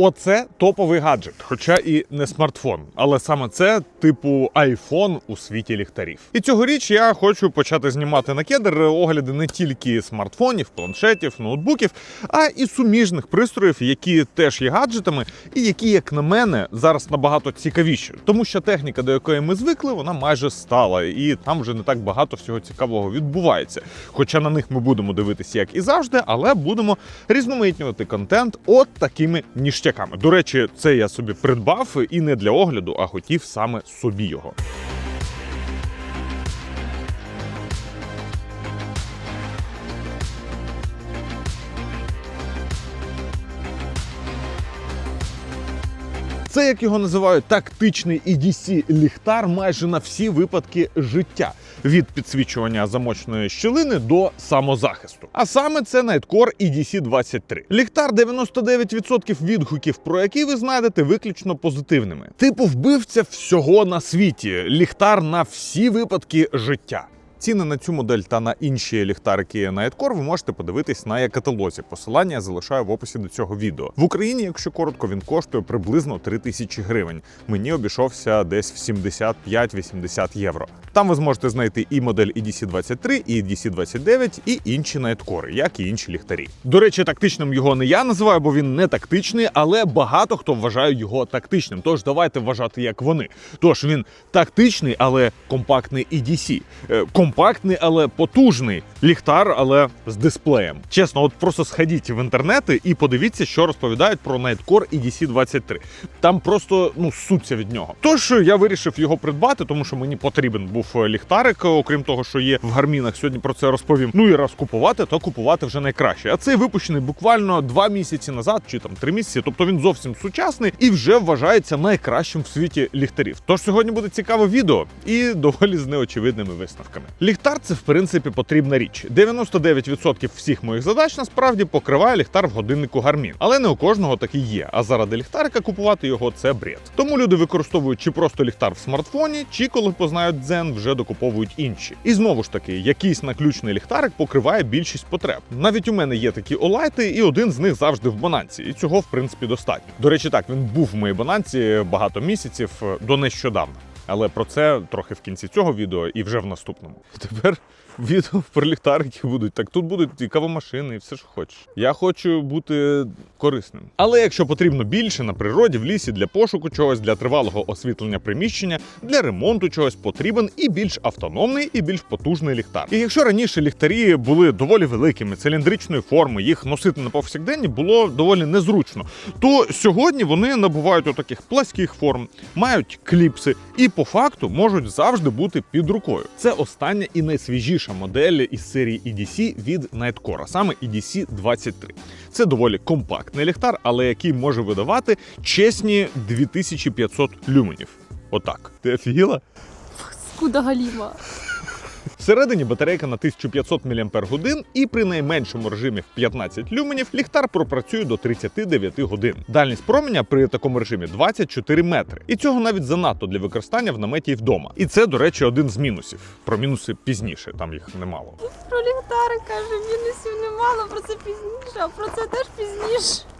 Оце топовий гаджет, хоча і не смартфон, але саме це типу iPhone у світі ліхтарів. І цьогоріч я хочу почати знімати на кедр огляди не тільки смартфонів, планшетів, ноутбуків, а і суміжних пристроїв, які теж є гаджетами, і які, як на мене, зараз набагато цікавіші, тому що техніка, до якої ми звикли, вона майже стала, і там вже не так багато всього цікавого відбувається. Хоча на них ми будемо дивитися, як і завжди, але будемо різноманітнювати контент от такими ніштяками. До речі, це я собі придбав і не для огляду, а хотів саме собі його. Це як його називають тактичний EDC ліхтар майже на всі випадки життя. Від підсвічування замочної щілини до самозахисту. А саме це Nightcore EDC 23. Ліхтар 99% відгуків, про які ви знайдете виключно позитивними. Типу вбивця всього на світі. Ліхтар на всі випадки життя. Ціни на цю модель та на інші ліхтарики Nightcore ви можете подивитись на є-каталозі. Посилання я залишаю в описі до цього відео. В Україні, якщо коротко, він коштує приблизно 3 тисячі гривень. Мені обійшовся десь в 75-80 євро. Там ви зможете знайти і модель EDC23, і EDC29, і інші Nightcore, як і інші ліхтарі. До речі, тактичним його не я називаю, бо він не тактичний, але багато хто вважає його тактичним. Тож давайте вважати як вони. Тож він тактичний, але компактний EDC. Е, компактний, але потужний ліхтар, але з дисплеєм. Чесно, от просто сходіть в інтернети і подивіться, що розповідають про Nightcore EDC 23. Там просто ну суться від нього. Тож я вирішив його придбати, тому що мені потрібен був ліхтарик, окрім того, що є в гармінах. Сьогодні про це розповім. Ну і раз купувати, то купувати вже найкраще. А цей випущений буквально два місяці назад, чи там три місяці. Тобто він зовсім сучасний і вже вважається найкращим в світі ліхтарів. Тож сьогодні буде цікаве відео і доволі з неочевидними висновками. Ліхтар це в принципі потрібна річ. 99% всіх моїх задач насправді покриває ліхтар в годиннику Garmin. Але не у кожного такий є. А заради ліхтарика купувати його це бред. Тому люди використовують чи просто ліхтар в смартфоні, чи коли познають дзен, вже докуповують інші. І знову ж таки, якийсь наключний ліхтарик покриває більшість потреб. Навіть у мене є такі олайти, і один з них завжди в бананці. І цього в принципі достатньо. До речі, так він був в моїй бананці багато місяців до нещодавно. Але про це трохи в кінці цього відео і вже в наступному. Тепер відео про ліхтарики будуть. Так тут будуть і кавомашини, і все, що хочеш. Я хочу бути корисним. Але якщо потрібно більше на природі, в лісі для пошуку чогось, для тривалого освітлення приміщення, для ремонту чогось потрібен і більш автономний, і більш потужний ліхтар. І якщо раніше ліхтарі були доволі великими, циліндричної форми, їх носити на повсякденні було доволі незручно, то сьогодні вони набувають отаких пласких форм, мають кліпси і по факту можуть завжди бути під рукою. Це остання і найсвіжіша модель із серії EDC від Nightcore, а саме EDC 23. Це доволі компактний ліхтар, але який може видавати чесні 2500 люменів. Отак. Ти офігіла? Скуда Галіма. Всередині батарейка на 1500 мАч і при найменшому режимі в 15 люменів ліхтар пропрацює до 39 годин. Дальність променя при такому режимі 24 метри. І цього навіть занадто для використання в наметі і вдома. І це, до речі, один з мінусів. Про мінуси пізніше, там їх немало. Про ліхтари каже, мінусів немало, про це пізніше, а про це теж пізніше.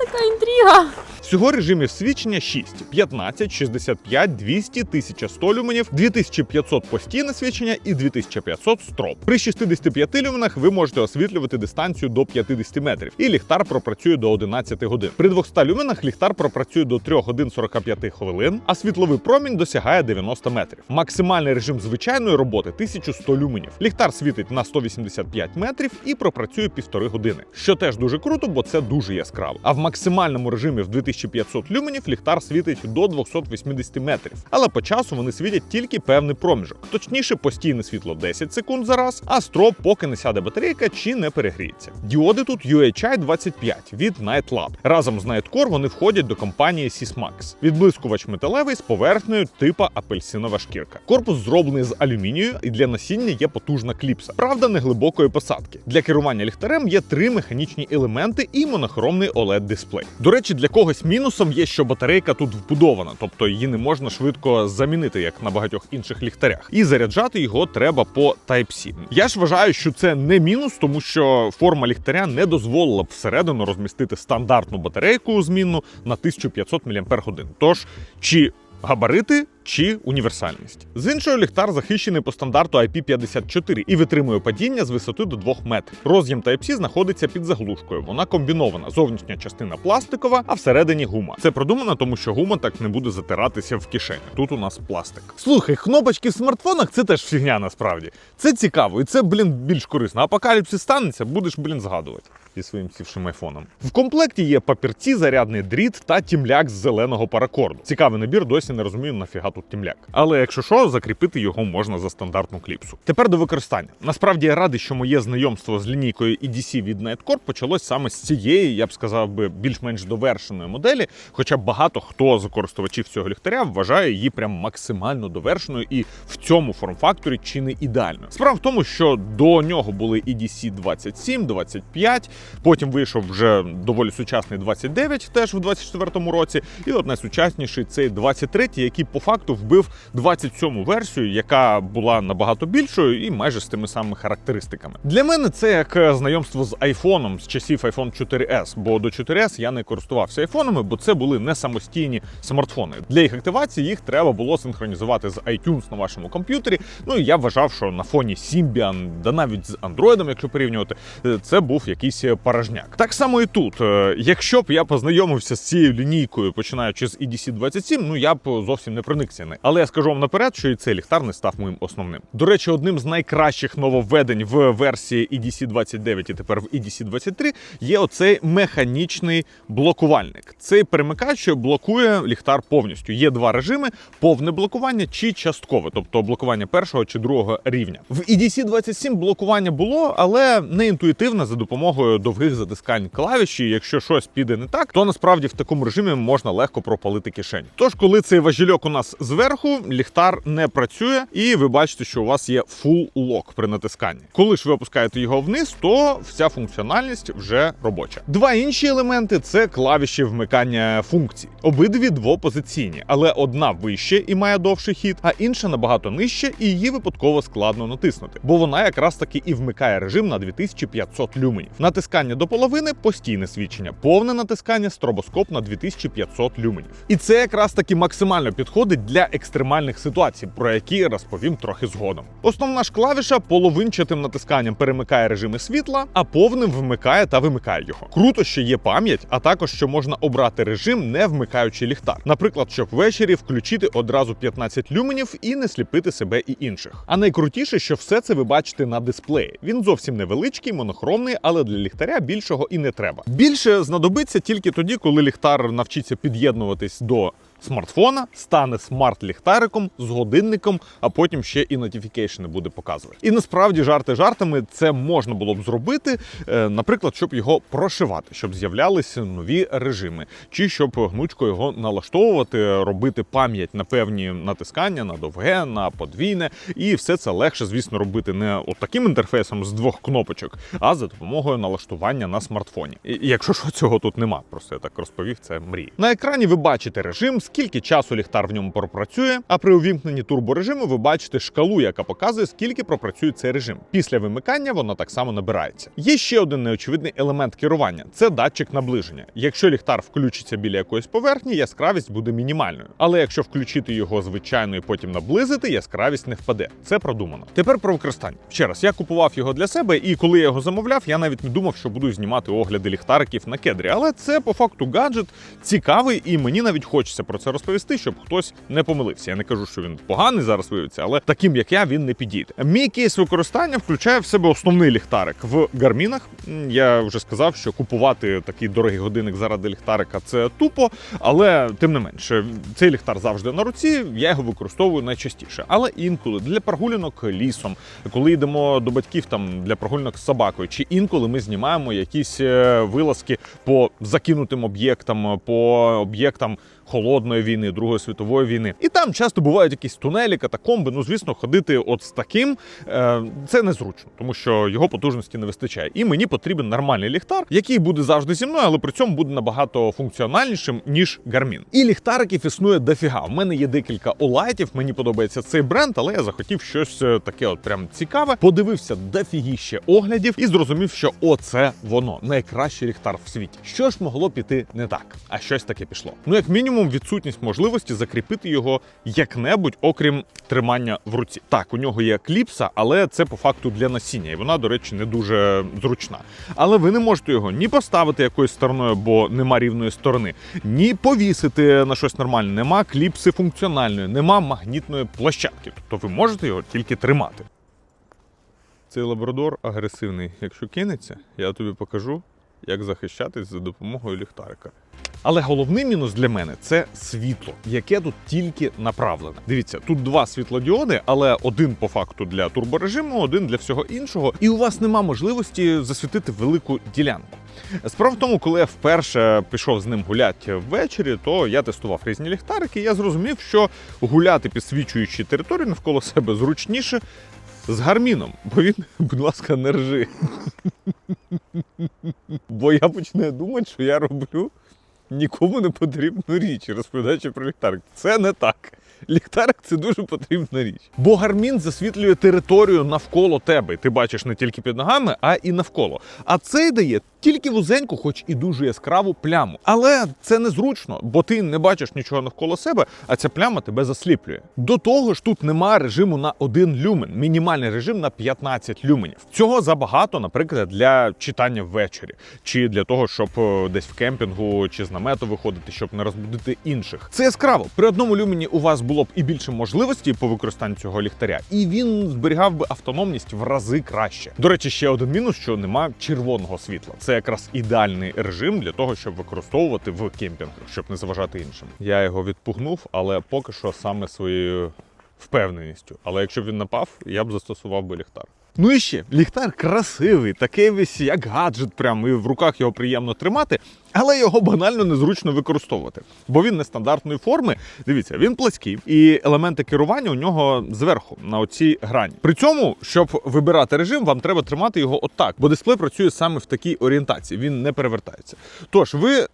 Така інтрига. Всього режимів свідчення 6: 15, 65, 200, 1100 люменів, 2500 постійне свідчення і 2500 строп. При 65 люменах ви можете освітлювати дистанцію до 50 метрів, і ліхтар пропрацює до 11 годин. При 200 люменах ліхтар пропрацює до 3 годин 45 хвилин, а світловий промінь досягає 90 метрів. Максимальний режим звичайної роботи 1100 люменів. Ліхтар світить на 185 метрів і пропрацює півтори години, що теж дуже круто, бо це дуже яскраво. А в максимальному режимі в 2500 люменів ліхтар світить до 280 метрів. Але по часу вони світять тільки певний проміжок. Точніше, постійне світло 10 секунд за раз, а строп, поки не сяде батарейка чи не перегріється. Діоди тут UHI 25 від NightLab. Разом з Nightcore вони входять до компанії Sysmax. Відблискувач металевий з поверхнею типа апельсинова шкірка. Корпус зроблений з алюмінію, і для носіння є потужна кліпса. Правда, не глибокої посадки. Для керування ліхтарем є три механічні елементи і монохромний oled дисплей До речі, для когось Мінусом є, що батарейка тут вбудована, тобто її не можна швидко замінити, як на багатьох інших ліхтарях. І заряджати його треба по Type-C. Я ж вважаю, що це не мінус, тому що форма ліхтаря не дозволила б всередину розмістити стандартну батарейку змінну на 1500 мАч. Тож чи габарити чи універсальність. З іншого, ліхтар захищений по стандарту IP54 і витримує падіння з висоти до 2 метрів. Роз'єм Type-C знаходиться під заглушкою. Вона комбінована. Зовнішня частина пластикова, а всередині гума. Це продумано, тому що гума так не буде затиратися в кишені. Тут у нас пластик. Слухай, кнопочки в смартфонах це теж фігня насправді. Це цікаво, і це, блін, більш корисно. Апокаліпсис станеться, будеш, блін, згадувати зі своїм сівшим айфоном. В комплекті є папірці, зарядний дріт та тімляк з зеленого паракорду. Цікавий набір, досі не розумію, нафіга тут тімляк. Але якщо що, закріпити його можна за стандартну кліпсу. Тепер до використання. Насправді я радий, що моє знайомство з лінійкою EDC від Nightcore почалось саме з цієї, я б сказав би, більш-менш довершеної моделі. Хоча багато хто з користувачів цього ліхтаря вважає її прям максимально довершеною і в цьому форм-факторі чи не ідеально. Справа в тому, що до нього були EDC 27, 25, потім вийшов вже доволі сучасний 29, теж в 24-му році, і от найсучасніший цей 23, який по факту вбив 27-му версію, яка була набагато більшою і майже з тими самими характеристиками. Для мене це як е, знайомство з айфоном з часів iPhone 4S, бо до 4S я не користувався айфонами, бо це були не самостійні смартфони. Для їх активації їх треба було синхронізувати з iTunes на вашому комп'ютері. Ну і я вважав, що на фоні Symbian, да навіть з Android, якщо порівнювати, е, це був якийсь е, порожняк. Так само і тут. Якщо б я познайомився з цією лінійкою, починаючи з EDC 27, ну я б зовсім не проникся нею. Але я скажу вам наперед, що і цей ліхтар не став моїм основним. До речі, одним з найкращих нововведень в версії EDC 29 і тепер в EDC 23 є оцей механічний блокувальник. Цей перемикач блокує ліхтар повністю. Є два режими: повне блокування чи часткове, тобто блокування першого чи другого рівня. В EDC 27 блокування було, але не інтуїтивно за допомогою довгих затискань клавіші. Якщо щось піде не так, то насправді в такому режимі можна легко пропалити кишень. Тож, коли цей важільок у нас зверху, ліхтар не працює, і ви бачите, що у вас є full lock при натисканні. Коли ж ви опускаєте його вниз, то вся функціональність вже робоча. Два інші елементи це клавіші вмикання функцій. Обидві двопозиційні, але одна вище і має довший хід, а інша набагато нижче, і її випадково складно натиснути, бо вона якраз таки і вмикає режим на 2500 люменів. Натискання до половини постійне свідчення, повне натискання стробоскоп на 2500 люменів. І це якраз таки максимально підходить для екстремальних ситуацій, про які розповім трохи згодом. Основна ж клавіша половинчатим натисканням перемикає режими світла, а повним вмикає та вимикає його. Круто, що є пам'ять, а також що можна обрати режим, не вмикаючи ліхтар. Наприклад, щоб ввечері включити одразу 15 люменів і не сліпити себе і інших. А найкрутіше, що все це ви бачите на дисплеї. Він зовсім невеличкий, монохромний, але для ліхтаря більшого і не треба. Більше знадобиться тільки тоді, коли ліхтар навчиться під'єднуватись до смартфона, стане смарт-ліхтариком з годинником, а потім ще і нотіфікейшни буде показувати. І насправді жарти жартами це можна було б зробити, е, наприклад, щоб його прошивати, щоб з'являлися нові режими, чи щоб гнучко його налаштовувати, робити пам'ять на певні натискання, на довге, на подвійне, і все це легше, звісно, робити не от таким інтерфейсом з двох кнопочок, а за допомогою налаштування на смартфоні. І якщо що цього тут нема, просто я так розповів, це мрії. На екрані ви бачите режим, скільки часу ліхтар в ньому пропрацює. А при увімкненні турборежиму ви бачите шкалу, яка показує, скільки пропрацює цей режим. Після вимикання вона так само набирається. Є ще один неочевидний елемент керування це датчик наближення. Якщо ліхтар включиться біля якоїсь поверхні, яскравість буде мінімальною. Але якщо включити його звичайно і потім наблизити, яскравість не впаде. Це продумано. Тепер про використання. Ще раз, я купував його для себе, і коли я його замовляв, я навіть не думав, що буду знімати огляди ліхтариків на кедрі. Але це по факту гаджет цікавий, і мені навіть хочеться про це розповісти, щоб хтось не помилився. Я не кажу, що він поганий зараз виявиться, але таким як я він не підійде. Мій кейс використання включає в себе основний ліхтарик в гармінах. Я вже сказав, що купувати такий дорогий годинник заради ліхтарика це тупо, але тим не менше, цей ліхтар завжди на руці. Я його використовую найчастіше. Але інколи для прогулянок лісом, коли йдемо до батьків там для прогулянок з собакою, чи інколи ми знімаємо якісь е, вилазки по закинутим об'єктам, по об'єктам холодної холодної війни, Другої світової війни. І там часто бувають якісь тунелі, катакомби. Ну, звісно, ходити от з таким е, це незручно, тому що його потужності не вистачає. І мені потрібен нормальний ліхтар, який буде завжди зі мною, але при цьому буде набагато функціональнішим ніж Garmin. І ліхтариків існує дофіга. У мене є декілька олайтів. Мені подобається цей бренд, але я захотів щось е, таке, от прям цікаве. Подивився дофігіще оглядів і зрозумів, що оце воно найкращий ліхтар в світі. Що ж могло піти не так, а щось таке пішло. Ну, як мінімум, відсутність можливості закріпити його як-небудь, окрім тримання в руці. Так, у нього є кліпса, але це по факту для насіння, і вона, до речі, не дуже зручна. Але ви не можете його ні поставити якоюсь стороною, бо нема рівної сторони, ні повісити на щось нормальне. Нема кліпси функціональної, нема магнітної площадки. Тобто ви можете його тільки тримати. Цей лабрадор агресивний. Якщо кинеться, я тобі покажу, як захищатись за допомогою ліхтарика. Але головний мінус для мене це світло, яке тут тільки направлене. Дивіться, тут два світлодіоди, але один по факту для турборежиму, один для всього іншого. І у вас нема можливості засвітити велику ділянку. Справа в тому, коли я вперше пішов з ним гуляти ввечері, то я тестував різні ліхтарики. І я зрозумів, що гуляти підсвічуючи територію навколо себе зручніше з гарміном, бо він, будь ласка, не ржи. Бо я почну думати, що я роблю нікому не потрібну річ, розповідаючи про ліхтарик. Це не так. Ліхтарик це дуже потрібна річ. Бо гармін засвітлює територію навколо тебе. Ти бачиш не тільки під ногами, а і навколо. А цей дає тільки вузеньку, хоч і дуже яскраву пляму. Але це незручно, бо ти не бачиш нічого навколо себе, а ця пляма тебе засліплює. До того ж, тут немає режиму на 1 люмен, мінімальний режим на 15 люменів. Цього забагато, наприклад, для читання ввечері, чи для того, щоб е, десь в кемпінгу чи з намету виходити, щоб не розбудити інших. Це яскраво. При одному люмені у вас було б і більше можливостей по використанню цього ліхтаря, і він зберігав би автономність в рази краще. До речі, ще один мінус, що нема червоного світла. Це якраз ідеальний режим для того, щоб використовувати в кемпінгах, щоб не заважати іншим. Я його відпугнув, але поки що саме своєю впевненістю. Але якщо б він напав, я б застосував би ліхтар. Ну і ще ліхтар красивий, такий весь як гаджет, прям і в руках його приємно тримати, але його банально незручно використовувати, бо він нестандартної форми. Дивіться, він плаский, і елементи керування у нього зверху на оцій грані. При цьому, щоб вибирати режим, вам треба тримати його отак, бо дисплей працює саме в такій орієнтації. Він не перевертається. Тож ви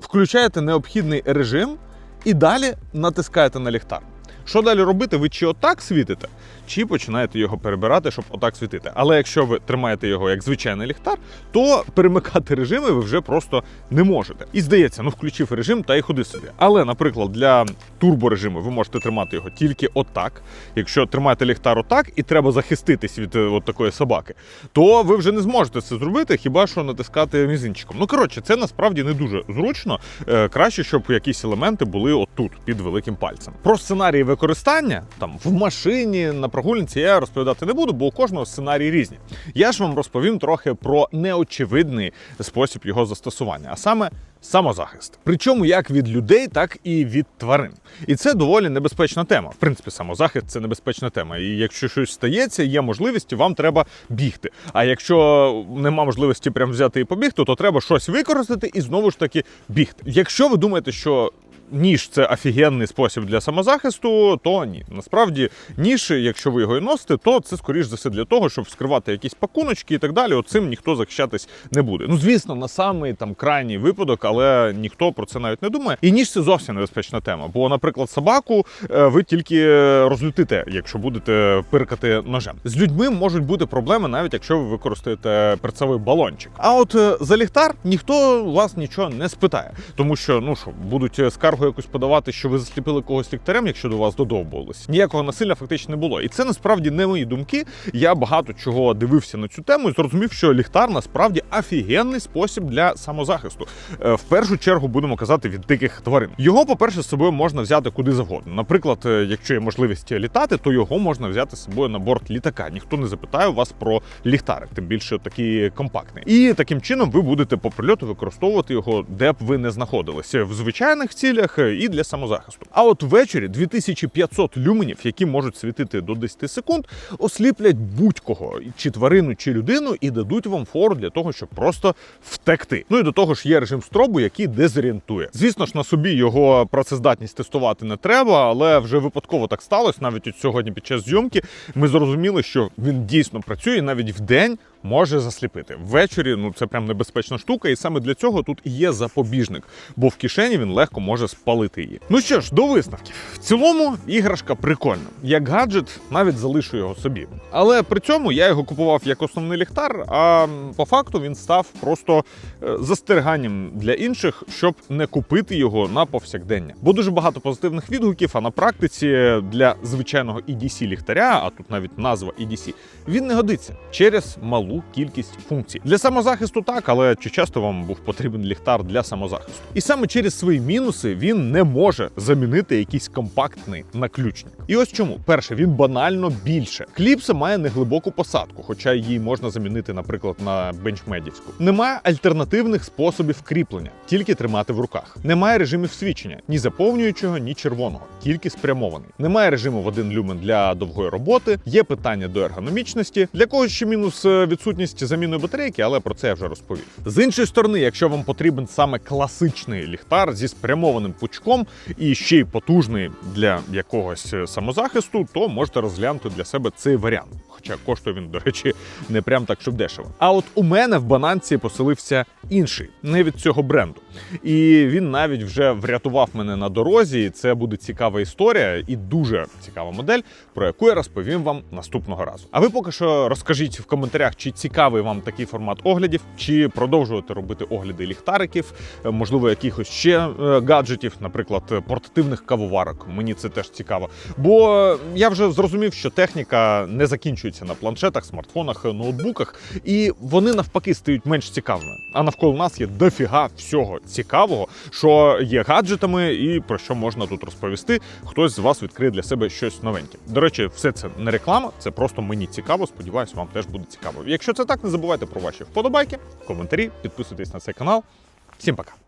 включаєте необхідний режим і далі натискаєте на ліхтар. Що далі робити? Ви чи отак світите, чи починаєте його перебирати, щоб отак світити. Але якщо ви тримаєте його як звичайний ліхтар, то перемикати режими ви вже просто не можете. І здається, ну включив режим та й ходи собі. Але, наприклад, для турборежиму ви можете тримати його тільки отак. Якщо тримаєте ліхтар отак і треба захиститись від е, от такої собаки, то ви вже не зможете це зробити, хіба що натискати мізинчиком. Ну коротше, це насправді не дуже зручно. Е, краще, щоб якісь елементи були отут під великим пальцем. Про сценарії використання там в машині на прогулянці я розповідати не буду, бо у кожного сценарії різні. Я ж вам розповім трохи про неочевидний спосіб його застосування, а саме самозахист. Причому як від людей, так і від тварин. І це доволі небезпечна тема. В принципі, самозахист це небезпечна тема. І якщо щось стається, є можливість, вам треба бігти. А якщо нема можливості прям взяти і побігти, то треба щось використати і знову ж таки бігти. Якщо ви думаєте, що ніж це офігенний спосіб для самозахисту, то ні. Насправді, ніж, якщо ви його і носите, то це скоріш за все для того, щоб вскривати якісь пакуночки і так далі. Оцим ніхто захищатись не буде. Ну, звісно, на самий там крайній випадок, але ніхто про це навіть не думає. І ніж це зовсім небезпечна тема. Бо, наприклад, собаку е, ви тільки розлютите, якщо будете пиркати ножем. З людьми можуть бути проблеми, навіть якщо ви використаєте перцевий балончик. А от е, за ліхтар ніхто вас нічого не спитає, тому що ну що будуть е, скаргу якусь подавати, що ви засліпили когось ліхтарем, якщо до вас додовбувалось. Ніякого насилля фактично не було. І це насправді не мої думки. Я багато чого дивився на цю тему і зрозумів, що ліхтар насправді офігенний спосіб для самозахисту. Е, В першу чергу будемо казати від диких тварин. Його, по-перше, з собою можна взяти куди завгодно. Наприклад, е, якщо є можливість літати, то його можна взяти з собою на борт літака. Ніхто не запитає вас про ліхтарик, тим більше такий компактний. І таким чином ви будете по прильоту використовувати його, де б ви не знаходилися в звичайних цілях цілях і для самозахисту. А от ввечері 2500 люменів, які можуть світити до 10 секунд, осліплять будь-кого, чи тварину, чи людину, і дадуть вам фору для того, щоб просто втекти. Ну і до того ж є режим стробу, який дезорієнтує. Звісно ж, на собі його працездатність тестувати не треба, але вже випадково так сталося. Навіть от сьогодні під час зйомки ми зрозуміли, що він дійсно працює і навіть в день може засліпити. Ввечері ну це прям небезпечна штука, і саме для цього тут і є запобіжник, бо в кишені він легко може спалити її. Ну що ж, до висновків. В цілому іграшка прикольна. Як гаджет, навіть залишу його собі. Але при цьому я його купував як основний ліхтар, а по факту він став просто е, застеріганням для інших, щоб не купити його на повсякдення. Бо дуже багато позитивних відгуків, а на практиці для звичайного EDC ліхтаря, а тут навіть назва EDC, він не годиться через малу кількість функцій. Для самозахисту так, але чи часто вам був потрібен ліхтар для самозахисту? І саме через свої мінуси він не може замінити якийсь компактний наключник. І ось чому: перше, він банально більше. Кліпса має неглибоку посадку, хоча її можна замінити, наприклад, на бенчмедівську. Немає альтернативних способів кріплення, тільки тримати в руках. Немає режимів свічення ні заповнюючого, ні червоного, тільки спрямований. Немає режиму в один люмен для довгої роботи. Є питання до ергономічності. Для когось ще мінус е, відсутність заміни батарейки, але про це я вже розповів. З іншої сторони, якщо вам потрібен саме класичний ліхтар зі спрямованим пучком і ще й потужний для якогось е, самозахисту, то можете розглянути для себе цей варіант. Хоча коштує він, до речі, не прям так, щоб дешево. А от у мене в бананці поселився інший, не від цього бренду. І він навіть вже врятував мене на дорозі. Це буде цікава історія і дуже цікава модель, про яку я розповім вам наступного разу. А ви поки що розкажіть в коментарях, чи цікавий вам такий формат оглядів, чи продовжувати робити огляди ліхтариків, е, можливо, якихось ще е, гаджетів, наприклад, портативних кавоварок. Мені це теж цікаво. Бо я вже зрозумів, що техніка не закінчується на планшетах, смартфонах, е, ноутбуках, і вони навпаки стають менш цікавими. А навколо нас є дофіга всього цікавого, що є гаджетами, і про що можна тут розповісти. Хтось з вас відкриє для себе щось новеньке. До речі, все це не реклама, це просто мені цікаво. Сподіваюсь, вам теж буде цікаво. Якщо це так, не забувайте про ваші вподобайки, коментарі, підписуйтесь на цей канал. Всім пока.